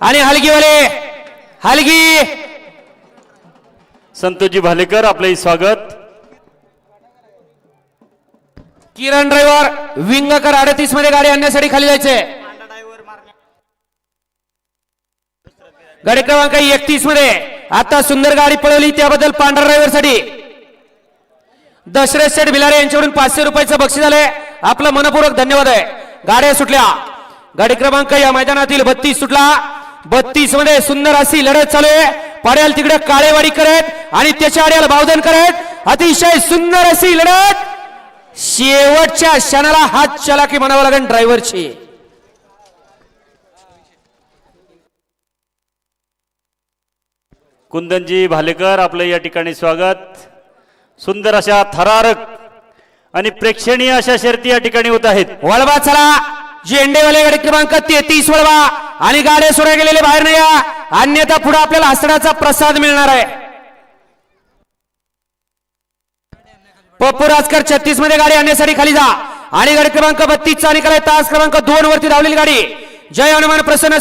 आणि हलगीवाले हलगी. संतोषजी भालेकर आपले स्वागत. किरण ड्रायव्हर विंगकर अडतीसमध्ये गाडी आणण्यासाठी खाली जायचे. गाडी क्रमांक एकतीसमध्ये. आता सुंदर गाडी पळवली त्याबद्दल पांढरा ड्रायव्हरसाठी. दशरथ शेठ भिलारे यांच्याकडून पाचशे रुपयाचं बक्षीस आलंय. आपलं मनपूर्वक धन्यवाद आहे. गाड्या सुटल्या. गाडी क्रमांक या मैदानातील बत्तीस सुटला. बत्तीसमध्ये सुंदर अशी लढत चालू आहे. पाड्याल तिकडे काळेवाडी करत आणि त्याच्या आड्याला बावधन करत. अतिशय सुंदर अशी लढत. शेवटच्या क्षणाला हात चलाकी म्हणावं लागेल ड्रायव्हरची. कुंदनजी भालेकर आपलं या ठिकाणी स्वागत. सुंदर अशा थरारक आणि प्रेक्षणीय अशा शर्ती या ठिकाणी होत आहेत. वळवा चला. झेंडेवाले गाडी क्रमांक तेहतीस वळवा. आणि गाड्या सोडा गेलेले बाहेर नाही या अन्यथा पुढे आपल्याला हसण्याचा प्रसाद मिळणार आहे. पप्पू राजकर छत्तीसमध्ये गाडी आणण्यासाठी खाली जा. आणि गाडी क्रमांक बत्तीसचा निकाल आहे. तास क्रमांक दोन वरती धावलेली गाडी. जय हनुमान प्रसन्न